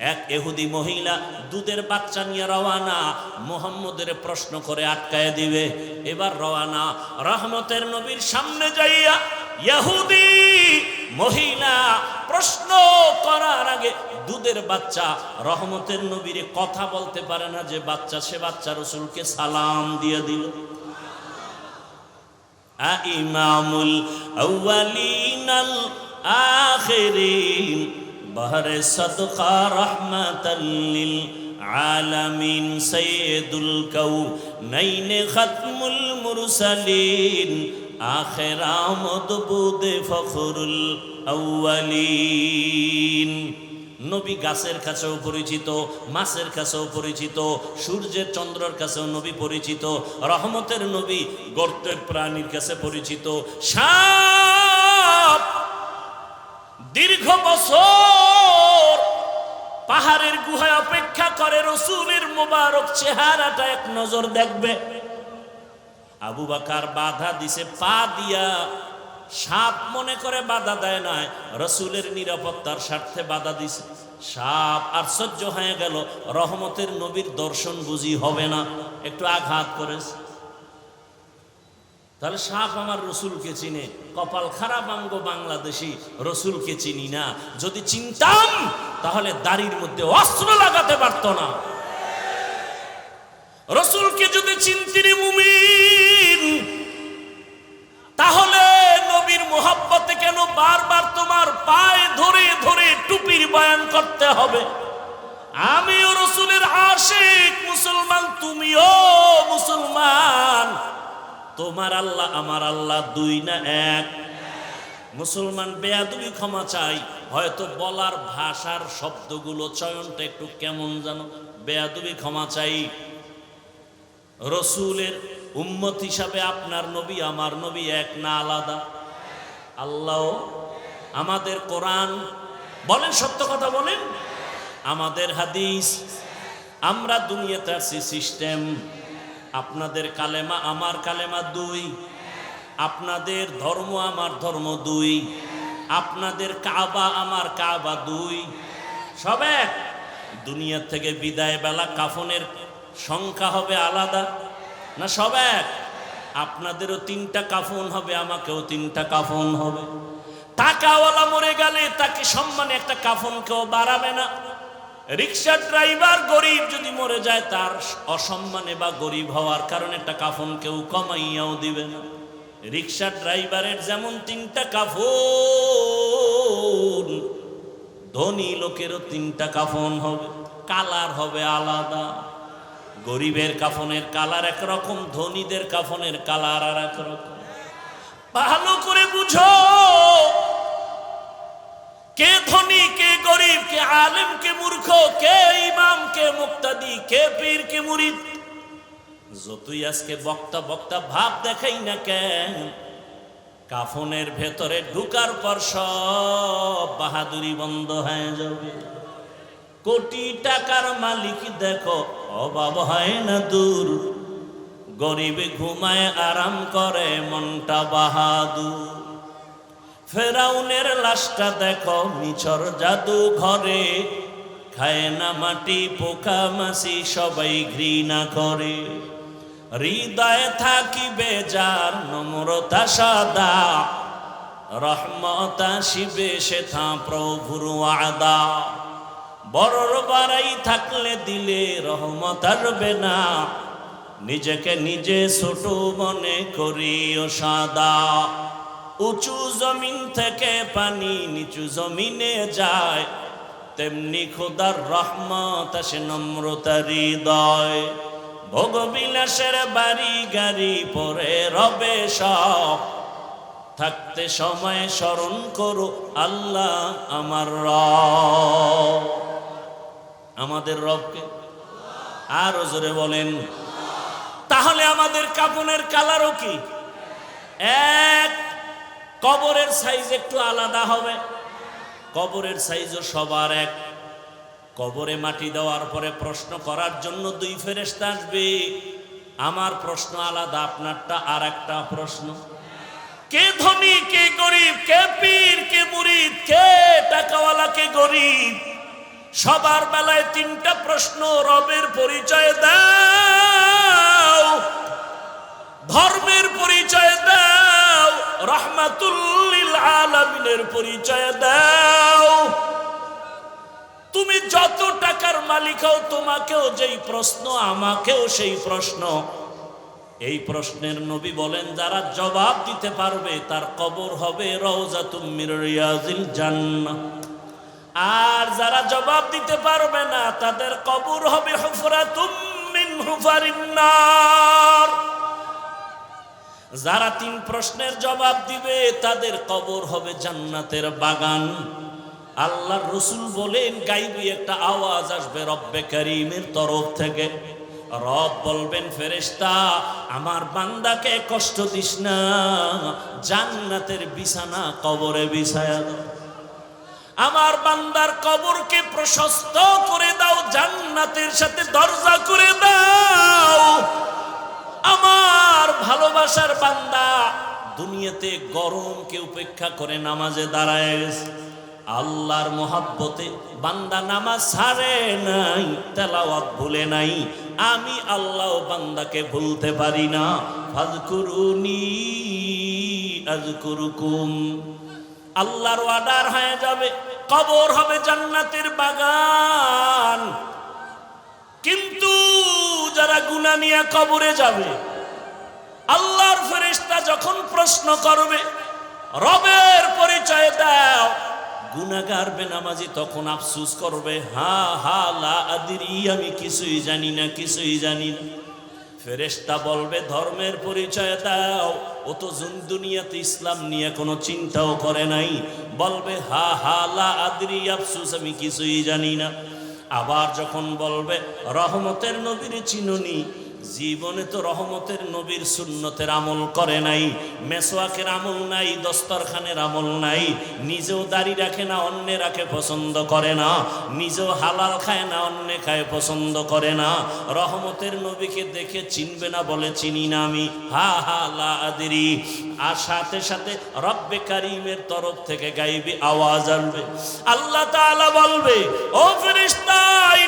এক এহুদি মহিলা দুধের বাচ্চা নিয়ে রওয়ানা মোহাম্মদের প্রশ্ন করে আটকায় দিবে। এবার রওয়ানা রহমতের নবীর সামনে যাইয়া ইহুদি মহিলা প্রশ্ন করার আগে দুধের বাচ্চা রহমতের নবীরে কথা বলতে পারে না যে বাচ্চা, সে বাচ্চা রসুলকে সালাম দিয়ে দিল। ইমামুল আউয়ালিনাল আখিরিন। বহরে সদকা রহমাতাল্লিল আলামিন সৈয়দুল কৌ নৈনে খতমুল মুরসালিন আখেরামদ বুদে ফখরুল আউয়ালিন। নবী গাছের কাছেও পরিচিত, মাছের কাছেও পরিচিত, সূর্যের চন্দ্রের কাছেও নবী পরিচিত, রহমতের নবী গর্তের প্রাণীর কাছে পরিচিত সাপ দীর্ঘ বছর পাহাড়ের গুহায় অপেক্ষা করে রসুলের মোবারক চেহারাটা এক নজর দেখবে। আবু বাকার বাধা দিছে, পা দিয়া সাপ মনে করে বাধা দেয় নাই, রসুলের নিরাপত্তার স্বার্থে বাধা দিছে। সাপ আশ্চর্য হয়ে গেল, রহমতের নবীর দর্শন বুঝি হবে না। একটু আঘাত করেছে। তাহলে সাপ আমার রসুলকে চিনে, কপাল খারাপ আঙ্গ বাংলাদেশি রসুলকে চিনি না। যদি চিনতাম, তাহলে দাড়ির মধ্যে অস্ত্র লাগাতে পারত না। রসুলকে যদি চিনতিনি মুমিন, তাহলে নবীর মোহাব্বতে কেন বারবার তোমার পায়ে ধরে ধরে টুপির বয়ান করতে হবে? আমিও রসুলের আশিক মুসলমান, তুমিও মুসলমান। তোমার আল্লাহ, আমার আল্লাহ দুই না এক। মুসলমান বেয়াদুবি ক্ষমা চাই। হয়তো বলার ভাষার শব্দগুলো, চয়নটা একটু কেমন যেন। বেয়াদুবি ক্ষমা চাই। রসুলের উম্মত হিসাবে আপনার নবী, আমার নবী এক না আলাদা? আল্লাহ, আমাদের কোরআন, বলেন সত্য কথা বলেন। আমাদের হাদিস, আমরা দুনিয়াতে আছি সিস্টেম আপনাদের কালেমা আমার কালেমা দুই। আপনাদের ধর্ম আমার ধর্ম দুই। আপনাদের কাবা আমার কাবা দুই। সব এক। দুনিয়া থেকে বিদায় বেলা কাফনের সংখ্যা হবে আলাদা। না সব এক? আপনাদেরও তিনটা কাফন হবে, আমাকেও তিনটা কাফন হবে। টাকাওয়ালা মরে গেলে তাকে সম্মানে একটা কাফন কেউ বাড়াবে না। রিক্সা ড্রাইভার গরিব যদি মরে যায়, তার অসম্মানে বা গরিব হওয়ার কারণে একটা কাফন কেউ কমাইয়াও দিবে না। রিক্সা ড্রাইভারের যেমন তিনটা কাফন, ধনী লোকেরও তিনটা কাফন হবে, কালার হবে আলাদা। গরিবের কাফনের কালার একরকম, ধনীদের কাফনের কালার আর একরকম। ভালো করে বুঝো কে ধনী, কে গরিব, কে আলেম, কে মূর্খ, কে ইমাম, কে মুক্তাদি, কে পীর, কে মুরিদ? যতই আজকে বক্তা বক্তা ভাব দেখাই না কেন, কাফনের ভেতরে ঢুকার পর সব বাহাদুরি বন্ধ হয়ে যাবে। কোটি টাকার মালিক দেখো, অভাব হয় না দূর। গরিবে ঘুমায়, আরাম করে, মনটা বাহাদুর। ফেরাউনের লাশটা দেখো মিছর জাদু ঘরে। খায় না মাটি, পোকা মাসি সবাই ঘৃণা করে। হৃদয়ে থাকিবে যার নম্রতা সাদা, রহমতা শিবে সে থা প্রভুর আদা বড়র বাড়াই থাকলে দিলে রহমত আসবে না, নিজেকে নিজে ছোট মনে করিও সাদা। উঁচু জমিন থেকে পানি নিচু জমিনে যায়। তেমনি খোদার রহমত আসে নম্রতা হৃদয়। ভোগবিলাসের বাড়ি গাড়ি পরে রবে সব। থাকতে সময় স্মরণ করো, আল্লাহ আমার আমাদের রবকে আরও জোরে বলেন। তাহলে আমাদের কাপনের কালারও কি? এক কবরের সাইজ একটু আলাদা হবে। কবরের সাইজও সবার এক। কবরে মাটি দেওয়ার পরে প্রশ্ন করার জন্য দুই ফেরেস্তা আসবে। আমার প্রশ্ন আলাদা, আপনারটা আর একটা প্রশ্ন। কে ধনী, কে গরিব, কে পীর, কে মুরিদ, কে টাকাওয়ালা, কে গরিব? সবার বেলায় তিনটা প্রশ্ন, রবের পরিচয় দাও। ধর্মের পরিচয় দাও। রহমাতুল্লিল আলমিনের পরিচয় দাও। তুমি যত টাকার মালিক হও, তোমাকেও যেই প্রশ্ন, আমাকেও সেই প্রশ্ন। এই প্রশ্নের নবী বলেন, যারা জবাব দিতে পারবে, তার কবর হবে রওজা তুমির রিয়াজিল জান্নাহ। আর যারা জবাব দিতে পারবে না, তাদের কবর হবে হুফরা তুমিন হুফারিন্নার যারা তিন প্রশ্নের জবাব দিবে, তাদের কবর হবে জান্নাতের বাগান। আল্লাহ রসুল বলেন, গাইবি একটা আওয়াজ আসবে রব্বে করিমের তরফ থেকে। রব বলবেন, ফেরেশতা, আমার বান্দাকে কষ্ট দিস না, জান্নাতের বিছানা কবরে বিছায়া আমার বান্দার কবরকে প্রশস্ত করে দাও, জান্নাতের সাথে দরজা করে দাও। আমার ভালোবাসার বান্দা দুনিয়াতে গরমকে উপেক্ষা করে নামাজে দাঁড়ায় গেছে। আল্লাহর মোহাব্বতে বান্দা নামাজ ছাড়ে নাই, তেলাওয়াত ভুলে নাই। আমি আল্লাহ বান্দাকে ভুলতে পারি না। ফাজকুরুনি আজকুরুকুম। আল্লাহর অর্ডার হয়ে যাবে, কবর হবে জান্নাতের বাগান। কিন্তু যারা গুনা নিয়ে কবরে যাবে, আল্লাহর ফেরেশতা যখন প্রশ্ন করবে, রবের পরিচয় দাও গুনাগার বেনামাজি তখন আফসুস করবে, হা হা, লা আদিরি, আমি কিছুই জানি না, কিছুই জানি না। ফেরেশতা বলবে, ধর্মের পরিচয় দাও, ও তো দুনিয়াতে ইসলাম নিয়ে কোনো চিন্তাও করে নাই। বলবে, হা হা, লা আদরি, আফসুস, আমি কিছুই জানি না। আবার যখন বলবে রহমতের নবীর চিনুনি জীবনে তো রহমতের নবীর সুন্নতের আমল করে নাই, মেসোয়াকের আমল নাই, দস্তরখানের আমল নাই, নিজেও দাড়ি রাখে না, অন্যে রাখে পছন্দ করে না, নিজেও হালাল খায় না, অন্যে খায় পছন্দ করে না। রহমতের নবীকে দেখে চিনবে না বলে চিনি না আমি। হা হা, লা আদেরি। আর সাথে সাথে রব্বে কারিমের তরফ থেকে গাইবে আওয়াজ আসবে। আল্লাহ তাআলা বলবে, ও ফেরেশতা, এই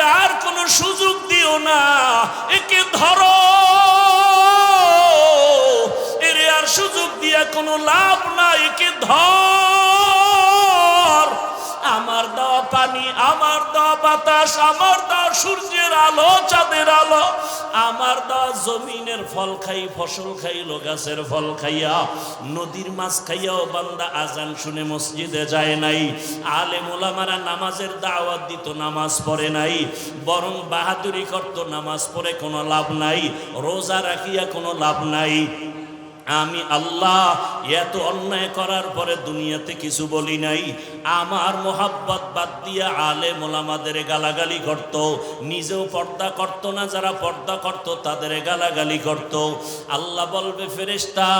আর কোনো সুযোগ দিও না। একে ধরো। এর আর সুযোগ দিয়া কোনো লাভ নাই একে ধর। দেওয়া পানি আমার দেওয়া বাতাস আমার দেওয়া সূর্যের আলো, চাঁদের আলো। আমার দেওয়া জমিনের ফল খাই, ফসল খাইলো গাছের ফল খাইয়া, নদীর মাছ খাইয়াও বান্দা আজান শুনে মসজিদে যায় নাই। আলে মোলামারা নামাজের দাওয়াত দিত, নামাজ পড়ে নাই। বরং বাহাদুরি করত, নামাজ পড়ে কোনো লাভ নাই, রোজা রাখিয়া কোনো লাভ নাই। আমি আল্লাহ এত অন্যায় করার পরে দুনিয়াতে কিছু বলি নাই। আমার মোহাব্বত বাদ দিয়ে আলে মোলামাদের গালাগালি করত, নিজেও পর্দা করত না, যারা পর্দা করত তাদের গালাগালি করত। আল্লাহ বলবে, ফেরেশতা,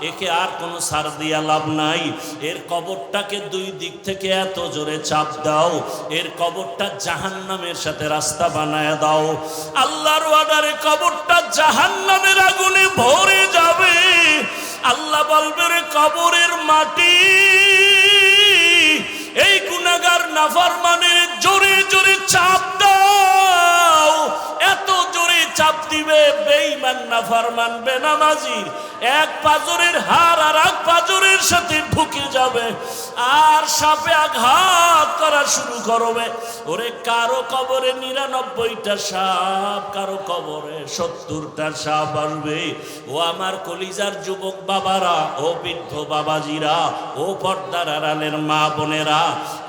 একে আর কোনো সার দিয়া লাভ নাই। এর কবরটাকে দুই দিক থেকে এত জোরে চাপ দাও। এর কবরটা জাহান্নামের সাথে রাস্তা বানায় দাও। আল্লাহর অর্ডারে কবরটা জাহান্নামের আগুনে ভরে যাবে। আল্লাহ বলবে রে, কবরের মাটি, এই গুণাগার নাফার মানে জোরে জোরে চাপ দাও। এত জোরে চাপ দিবে বেইমান নাফার মানবে বেনামাজির এক পাজরের হার আর এক পাজরের সাথে আর সাপে আঘাত করা শুরু করবে। ওরে, কারও কবরে নিরানব্বইটা সাপ, কারও কবরে সত্তরটা সাপ আসবে। ও আমার কলিজার যুবক বাবারা, ও বৃদ্ধ বাবাজিরা, ও পর্দার আড়ালের মা বোনেরা,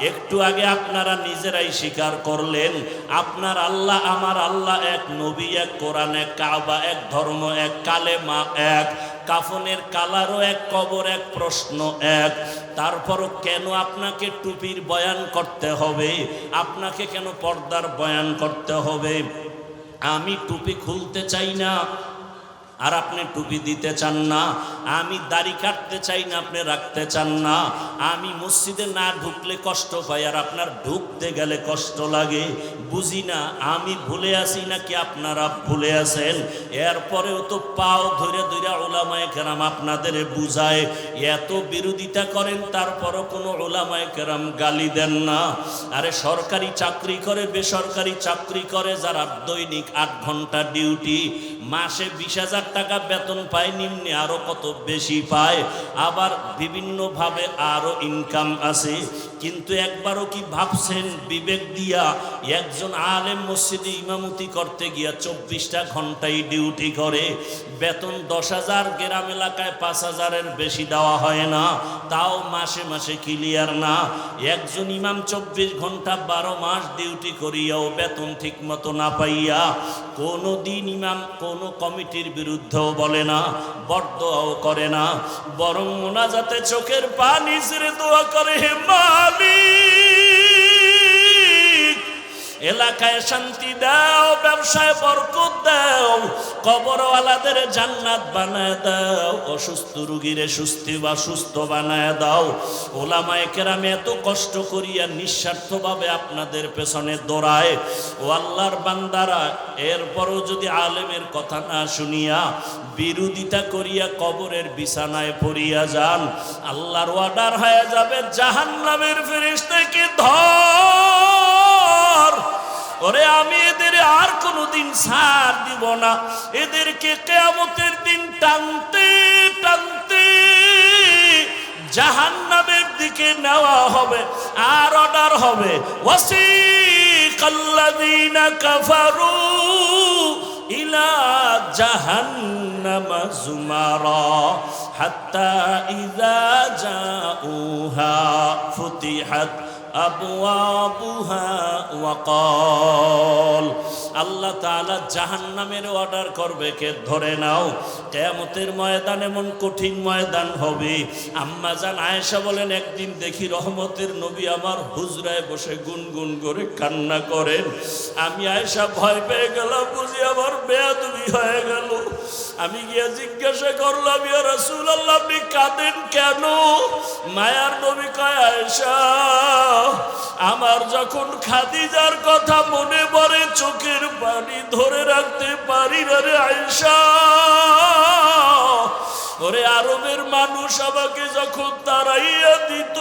একটু আগে আপনারা নিজেরাই স্বীকার করলেন, আপনার আল্লাহ আমার আল্লাহ এক নবী, এক কোরআন, এক কাবা, এক ধর্ম, এক কালেমা, এক কাফনের কালারও এক, কবর এক, প্রশ্ন এক। তারপরও কেন আপনাকে টুপির বয়ান করতে হবে? আপনাকে কেন পর্দার বয়ান করতে হবে? আমি টুপি খুলতে চাই না। আর আপনি টুপি দিতে চান না, আমি দাড়ি কাটতে চাই না, আপনি রাখতে চান না, আমি মসজিদে না ঢুকলে কষ্ট পাই, আর আপনার ঢুকতে গেলে কষ্ট লাগে। বুঝি না, আমি ভুলে আসি নাকি আপনারা ভুলে আছেন? এরপরেও তো পাও ধরে ধরে ওলামায় কেরাম আপনাদের বুঝায়, এত বিরোধিতা করেন, তারপরও কোনো ওলামায় কেরাম গালি দেন না। আরে সরকারি চাকরি করে, বেসরকারি চাকরি করে, যারা দৈনিক আট ঘণ্টা ডিউটি, মাসে বিশ হাজার টাকা বেতন পায় নিম্নে আরও কত বেশি পায় আবার বিভিন্নভাবে আরও ইনকাম আছে। কিন্তু একবারও কি ভাবছেন বিবেক দিয়া একজন আলেম মসজিদে ইমামতি করতে গিয়া চব্বিশটা ঘন্টায় ডিউটি করে? বেতন দশ হাজার, গ্রাম এলাকায় পাঁচ হাজারের বেশি দেওয়া হয় না। তাও মাসে মাসে ক্লিয়ার না। একজন ইমাম চব্বিশ ঘণ্টা বারো মাস ডিউটি করিয়াও বেতন ঠিক মতো না পাইয়া কোনো দিন ইমাম কোনো কমিটির বিরুদ্ধেও বলে না, বরদোয়াও করে না। বরং মোনাজাতে চোখের পানি ছেড়ে দোয়া করে, হে মালিক এলাকায় শান্তি দাও, ব্যবসায় বরকত দাও, কবরওয়ালাদের জান্নাত বানায় দাও, অসুস্থ রুগীরে সুস্থি বা সুস্থ বানায় দাও। ওলামায় কেরামে এত কষ্ট করিয়া নিঃস্বার্থভাবে আপনাদের পেছনে দৌড়ায়। ও আল্লাহর বান্দারা, এরপরও যদি আলেমের কথা না শুনিয়া বিরোধিতা করিয়া কবরের বিছানায় পড়িয়া যান, আল্লাহর অর্ডার হয়ে যাবে জাহান্নামের ফেরেশতাকে ধর। ওরে আমি এদের আর কোনোদিন সার দিব না। এদেরকে কেয়ামতের দিন টানতে টানতে জাহান্নামের দিকে নেওয়া হবে, আর অর্ডার হবে। ওয়াসিকাল্লাযীনা কাফারু ইলা জাহান্নামা জুমারা হাত্তা ইযা জাউহা ফুতিহাত আবওয়াবুহা ওয়াকাল আল্লাহ তাআলা জাহান্নামের অর্ডার করবে, কে ধরে নাও, কিয়ামতের ময়দান এমন কঠিন ময়দান হবে। আম্মা জান আয়েশা বলেন, একদিন দেখি রহমতের নবী আমার হুজরায় বসে গুনগুন করে কান্না করেন। আমি আয়েশা ভয় পেয়ে গেলাম, বুঝি আমার বেয়াদবি হয়ে গেল। আমি গিয়ে জিজ্ঞাসা করলাম, ইয়া রাসূলুল্লাহ, আপনি কাঁদেন কেন? মায়ার নবী কয়, আয়েশা, আমার যখন খাদিজার কথা মনে পড়ে, চোখের পানি ধরে রাখতে পারি না রে আয়েশা। ওরে আরবের মানুষ আমাকে যখন তারাইয়া দিত,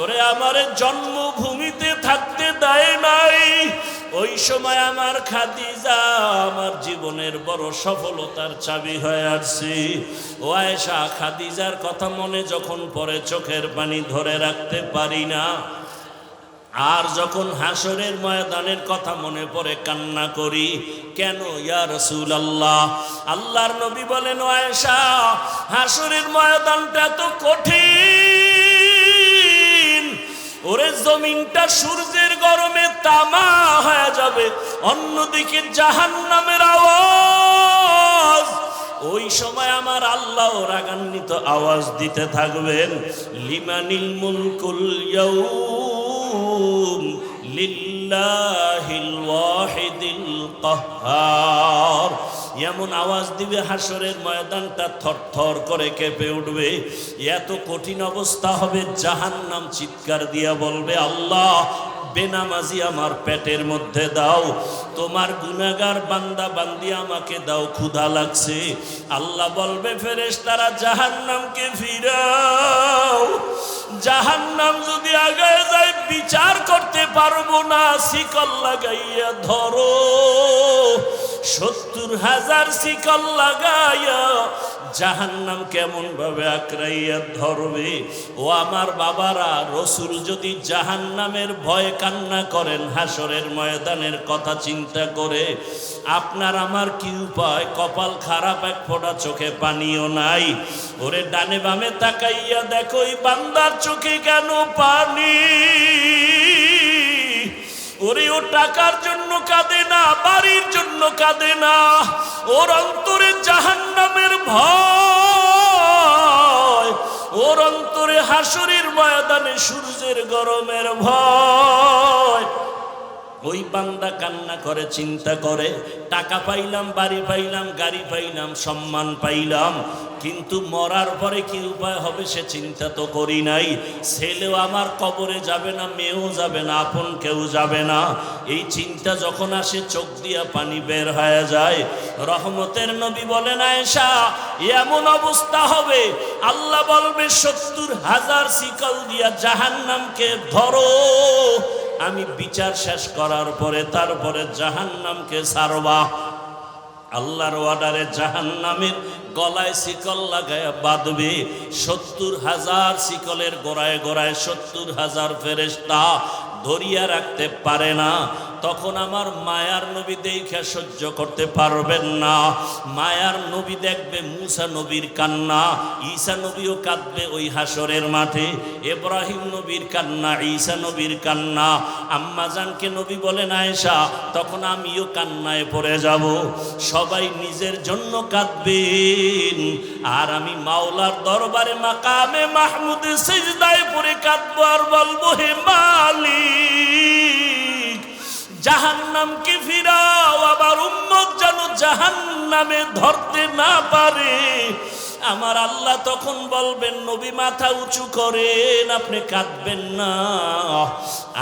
ওরে আমার জন্মভূমিতে থাকতে দেয় নাই। ওই সময় আমার খাদিজা আমার জীবনের বড় সফলতার চাবি হয়ে আসছি। ও আয়েশা, খাদিজার কথা মনে যখন পরে চোখের পানি ধরে রাখতে পারি না। আর যখন হাসরের ময়দানের কথা মনে পড়ে, কান্না করি, কেন ইয়া রসুল আল্লাহ আল্লাহর নবী বলেন আয়েশা, হাসরের ময়দানটা তো কঠিন। ওরে জমিনটা সূর্যের গরমে তামা হয়ে। যাবে অন্যদিকে জাহান নামের আওয়াজ। ওই সময় আমার আল্লাহ রাগান্বিত আওয়াজ দিতে থাকবেন, লিমানিল মুলকুল ইয়াউম লিল্লাহিল ওয়াহিদিল কাহ্হার এমন আওয়াজ দিবে, হাসরের ময়দানটা থরথর করে কেঁপে উঠবে। এত কঠিন অবস্থা হবে জাহান নাম চিৎকার দিয়া বলবে, আল্লাহ, বেনামাজি আমার পেটের মধ্যে দাও। তোমার গুনাগার বান্দা বান্দি আমাকে দাও, ক্ষুধা লাগছে। আল্লাহ বলবে ফেরেশ তারা জাহান নামকে ফিরাও। জাহান নাম যদি আগায় যায়, বিচার করতে পারব না, শিকল লাগাইয়া ধরো। সত্তর হাজার শিকল লাগাইয়া জাহান্নাম কেমন ভাবে আঁকড়াইয়া ধরবে? ও আমার বাবারা, রসুল যদি জাহান্নামের ভয় কান্না করেন, হাসরের ময়দানের কথা চিন্তা করে, আপনার আমার কি উপায়? কপাল খারাপ, এক ফোঁটা চোখে পানিও নাই। ওরে ডানে বামে তাকাইয়া দেখো বান্দার চোখে কেন পানি? ওরে ও টাকার জন্য কাঁদে না, বাড়ির জন্য কাঁদে না, ওর অন্তরে জাহান্নামের ভয়, ওর অন্তরে হাসুরির ময়দানে সূর্যের গরমের ভয়। ওই বান্দা কান্না করে, চিন্তা করে, টাকা পাইলাম, বাড়ি পাইলাম, গাড়ি পাইলাম, সম্মান পাইলাম, কিন্তু মরার পরে কি উপায় হবে সে চিন্তা তো করি নাই। ছেলেও আমার কবরে যাবে না, মেয়েও যাবে না, আপন কেউ যাবে না। এই চিন্তা যখন আসে, চোখ দিয়া পানি বের হয়ে যায়। রহমতের নবী বলেন, আয়েশা, এমন অবস্থা হবে। আল্লাহ বলবে, সত্তর হাজার শিকল দিয়া জাহান্নামকে ধরো। আমি বিচার শেষ করার পরে তারপরে জাহান্নামকে সারবা আল্লাহর অর্ডারে জাহান্নামের গলায় শিকল লাগায় বাঁধবে। সত্তর হাজার শিকলের গোড়ায় গোড়ায় সত্তর হাজার ফেরেস্তা ধরিয়া রাখতে পারে না। তখন আমার মায়ার নবী দেখে সহ্য করতে পারবেন না। মায়ার নবী দেখবে মুসা নবীর কান্না, ঈসা নবীও কাঁদবে ওই হাসরের মাঠে এব্রাহিম নবীর কান্না, ঈসা নবীর কান্না। আম্মাজানকে নবী বলেন আয়েশা তখন আমিও কান্নায় পড়ে যাব। সবাই নিজের জন্য কাঁদবেন। আর আমি মাওলার দরবারে মাকামে মাহমুদ সেজদায় পড়ে কাঁদবো আর বলব, হে মালিক! জাহান্নামকে ফিরাও, আবার উম্মত যেন জাহান্নামে ধরতে না পারে। আমার আল্লাহ তখন বলবেন, নবী মাথা উঁচু করেন, আপনি কাঁদবেন না।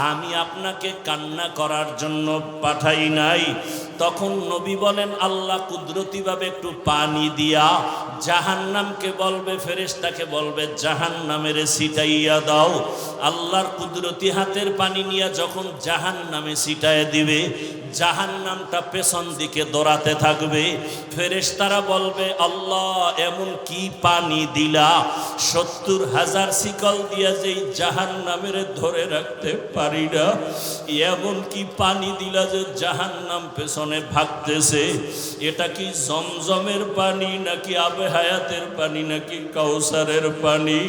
আমি আপনাকে কান্না করার জন্য পাঠাই নাই। তখন নবী বলেন, আল্লাহ কুদরতিভাবে একটু পানি দিয়া জাহান্নামকে বলবে, ফেরেশতাকে বলবে, জাহান্নামের সিটাইয়া দাও। আল্লাহর কুদরতি হাতের পানি নিয়ে যখন জাহান্নামে সিটায় দিবে, জাহান্নামটা পেছন দিকে দৌড়াতে থাকবে। ফেরেশতারা বলবে, আল্লাহ, এমন কি পানি দিলা? সত্তর হাজার শিকল দিয়া যেই জাহান্নামের ধরে রাখতে পারি না। এমন কি পানি দিলা যে জাহান্নাম পেছনে ভাগতেছে, এটা কি জমজমের পানি নাকি আবে হায়াতের পানি নাকি কাউসারের পানি?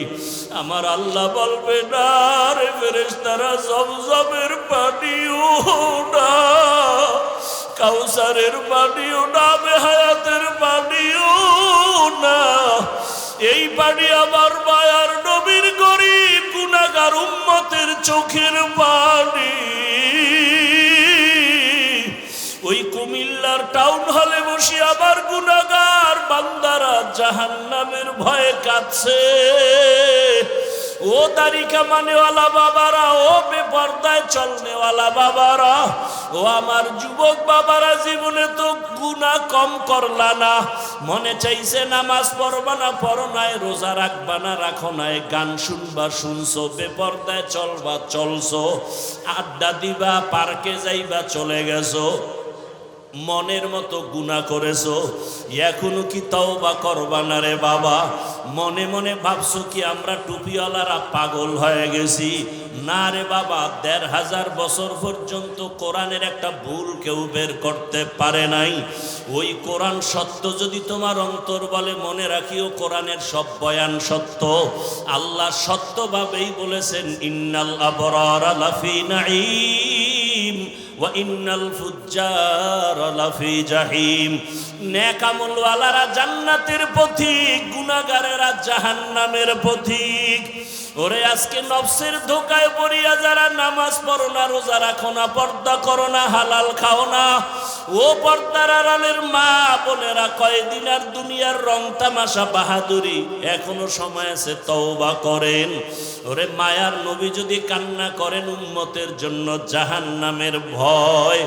আমার আল্লাহ বলবে, না রে ফেরেশতারা, জমজমের পানিও না, কাউসারের পানিও না বেহায়াতের পানিও না। এই পানি আমার মায়ার নবীর গরিব গুনাগার উম্মতের চোখের পানি। টাউন হলে বসে আবার গুনাগার বান্দারা জাহান্নামের ভয়ে কাঁদছে। ও দাড়িকা মানেওয়ালা বাবারা, ও বেপর্দায় চলনেওয়ালা বাবারা, ও আমার যুবক বাবারা, জীবনে তো গুণা কম করলা না। মনে চাইছে নামাজ পড়বা না, পড়ো নাই, রোজা রাখবা না, রাখো নাই, গান শুনবা, শুনছো, বেপর্দায় চলবা, চলছো, আড্ডা দিবা, পার্কে যাইবা, চলে গেছো। মনের মতো গুণা করেছ? এখনও কি তাও বা করবা না রে বাবা? মনে মনে ভাবছ কি আমরা টুপিওয়ালারা পাগল হয়ে গেছি? না রে বাবা, দেড় হাজার বছর পর্যন্ত কোরআনের একটা ভুল কেউ বের করতে পারে নাই। ওই কোরআন সত্য যদি তোমার অন্তর বলে মনে রাখিও, কোরআনের সব বয়ান সত্য। আল্লাহ সত্যভাবেই বলেছেন, ইন্নাল আবরার লাফি নাঈম। وإن الفجار لفي جحيم নেক আমলওয়ালারা জান্নাতের পথিক, গুনাহগারেরা জাহান্নামের পথিক। ওরে, আজকে নফসের ধোকায় পড়িয়া যারা নামাজ পড়ো না, রোজা রাখো না, পর্দা করো না, হালাল খাও না, ও পর্দার আড়ালের মা বোনেরা কয়দিন আর দুনিয়ার রং তামাশা বাহাদুরি, এখনও সময় আছে তওবা করেন। ওরে, মায়ার নবী যদি কান্না করেন উম্মতের জন্য জাহান নামের ভয়।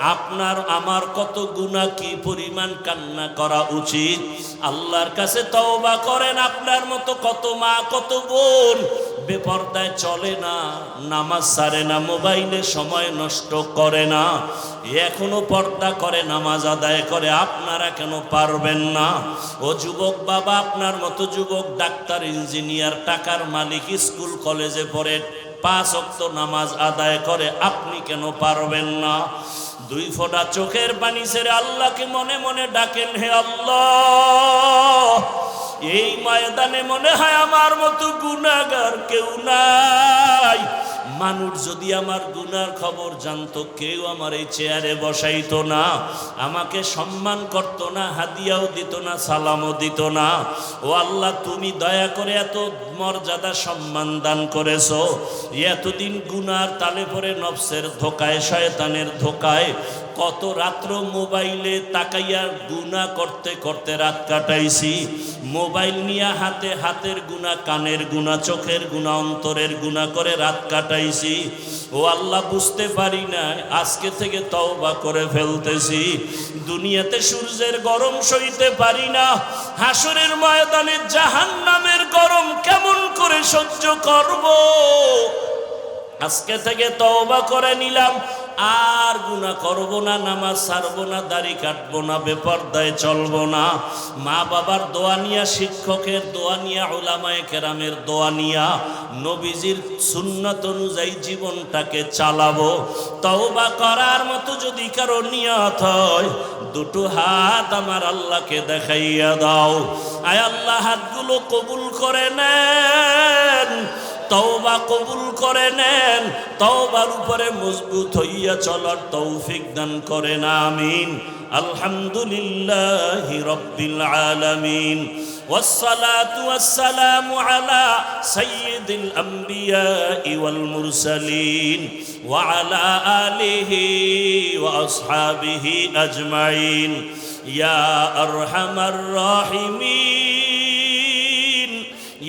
আপনার আমার কত গুণা কি পরিমাণ কান্না করা উচিত? আল্লাহর কাছে তওবা করেন, আপনার মতো কত মা, কত বোন বেপর্দায় চলে না, নামাজ সারে না, মোবাইলে সময় নষ্ট করে না, এখনও পর্দা করে, নামাজ আদায় করে, আপনারা কেন পারবেন না? ও যুবক বাবা, আপনার মতো যুবক, ডাক্তার, ইঞ্জিনিয়ার, টাকার মালিক, স্কুল, কলেজে পড়ে পাঁচ অক্ত নামাজ আদায় করে, আপনি কেন পারবেন না? দুই ফোঁটা চোখের পানি সেরে আল্লাহকে মনে মনে ডাকেন, হে আল্লাহ! এই ময়দানে মনে হয় আমার মতো গুণাগার কেউ নাই। মানুষ যদি আমার গুনার খবর জানত, কেউ আমার এই চেয়ারে বসাইতো না, আমাকে সম্মান করতো না, হাদিয়াও দিত না, সালামও দিত না। ও আল্লাহ, তুমি দয়া করে এত মর্যাদা সম্মান দান করেছ। এতদিন গুনার তালে পরে নফসের ধোকায়, শয়তানের ধোকায় কত রাত্র মোবাইলে তাকাইয়া গুনা করতে করতে রাত কাটাইছি। মোবাইল নিয়ে হাতে হাতের গুণা কানের গুণা চোখের গুণা অন্তরের গুণা করে রাত কাটাইছি। ও আল্লাহ, বুঝতে পারি না আজকে থেকে তওবা করে ফেলতেছি। দুনিয়াতে সূর্যের গরম সইতে পারি না, হাসরের ময়দানে জাহান নামের গরম কেমন করে সহ্য করব? আজকে থেকে তওবা করে নিলাম আর গুণা করব না, নামাজ ছাড়বো না, দাড়ি কাটবো না, বেপর্দায় চলবো না। মা বাবার দোয়া নিয়া, শিক্ষকের দোয়া নিয়া ওলামায় কেরামের দোয়া নিয়া, নবীজির সুন্নত অনুযায়ী জীবনটাকে চালাবো। তওবা করার মতো যদি কারও নিয়ত হয়, দুটো হাত আমার আল্লাহকে দেখাইয়া দাও। আয় আল্লাহ, হাতগুলো কবুল করে নেন। তওবা কবুল করে নেন তওবার উপরে মজবুত হইয়া চলার তৌফিক দান করেন আমিন আলহামদুলিল্লাহি রব্বিল আলামিন والصلاة والسلام على سيد الأنبياء والمرسلين وعلى آله وأصحابه أجمعين يا أرحم الراحمين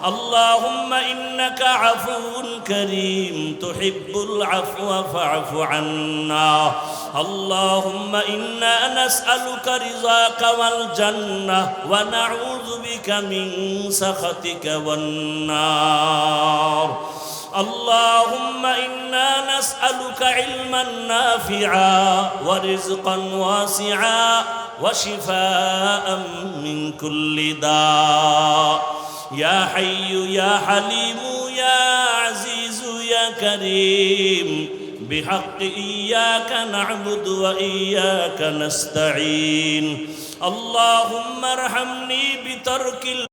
اللهم إنك عفو كريم تحب العفو فاعف عنا. اللهم إنا نسألك رضاك والجنة ونعوذ بك من سخطك والنار. اللهم إنا نسألك علما نافعا ورزقا واسعا وشفاء من كل داء. يا حي يا حليم يا عزيز يا كريم بحق إياك نعبد وإياك نستعين اللهم ارحمني بترك